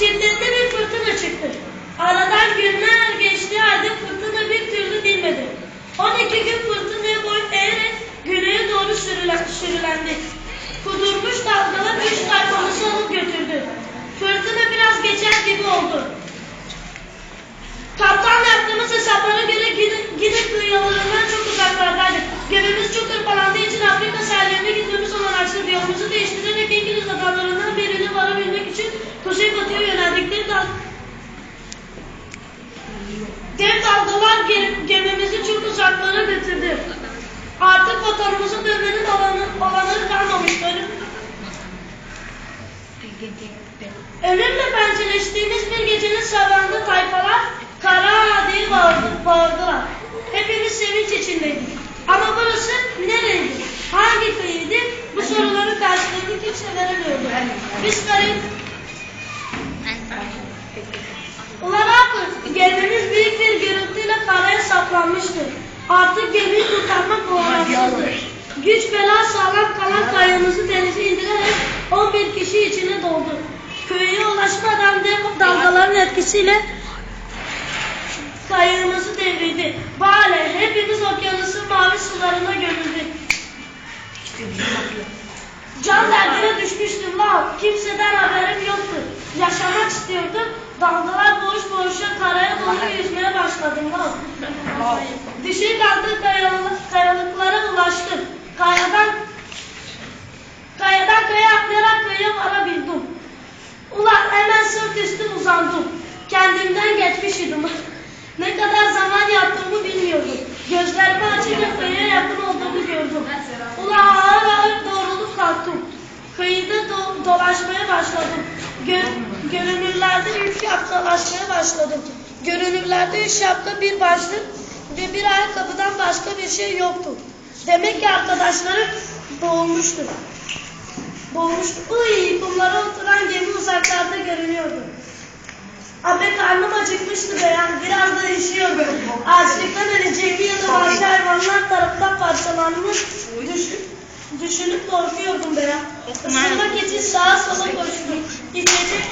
Şiddetli bir fırtına çıktı. Aradan günler geçti halde fırtına bir türlü dinmedi. 12 gün fırtınaya boyun eğerek güneye doğru sürülen, sürülendi. Kudurmuş dalgalar üç tayfamızı alıp götürdü. Fırtına biraz geçer gibi oldu. Kaptan yaptığımız hesaplara göre gidip kıyılarından çok uzaklardaydık. Gemimiz çok hırpalandığı için Afrika sahillerine gitmemiz olan aksine yolumuzu için kuzeybatıya yöneldikleri dal Dev dalgalar ge- gemimizi çok uzaklara götürdü. Artık vatanımıza dönmenin alanı, alanı kalmamıştı. Ölümle pençeleştiğimiz bir gecenin sabahında tayfalar kara diye bağırdı, bağırdılar. Hepimiz sevinç içindeydik. Ama burası nereydi? Hangi kıyıydı? Bu soruların karşılığını kimse veremiyordu. Biz karayı... Ulan abi, gemimiz büyük bir gürültüyle karaya saplanmıştı. Artık gemiyi kurtarmak olanasızdı. Güç bela sağlam kalan kayığımızı denize indirerek 11 kişi içine doldu. Köyüye ulaşmadan dev dalgaların etkisiyle kayığımızı devrildi. Bale hepimiz okyanusun mavi sularına gömüldük. Can derdine düşmüştüm la. Kimseden haberim yoktu. Yaşamak istiyordum. Dalgalar boğuş boğuşa karaya doğru yüzmeye başladım la. Üstü uzandım. Kendimden geçmiş idim. ne kadar zaman yattığımı bilmiyordum. Gözlerimi açınca kıyıya yakın olduğumu gördüm. Ulan ağır ağır doğrulup kalktım. Kıyıda do- dolaşmaya başladım. Gö- görünürlerde üç yaptalaşmaya başladım. Görünürlerde üç yapta bir başlık ve bir ayakkabıdan başka bir şey yoktu. Demek ki arkadaşlarım boğulmuştu. Boğulmuştu. Uy, kumlara oturan gemi uzaklarda görünüyordu. Abi karnım acıkmıştı be yani biraz da üşüyordu. Açlıktan ölecekti ya da vahşi hayvanlar tarafından parçalanmış düş, düşünüp korkuyordum be ya. Isınmak için sağa sola koştum. İçecek